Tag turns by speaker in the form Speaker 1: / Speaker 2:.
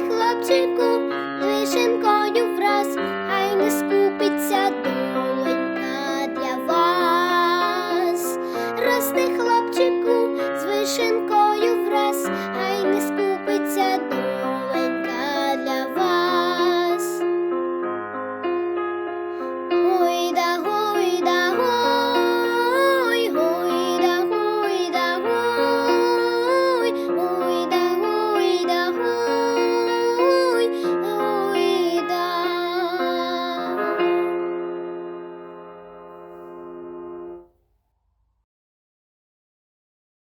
Speaker 1: хлопчику, вишенкою враз.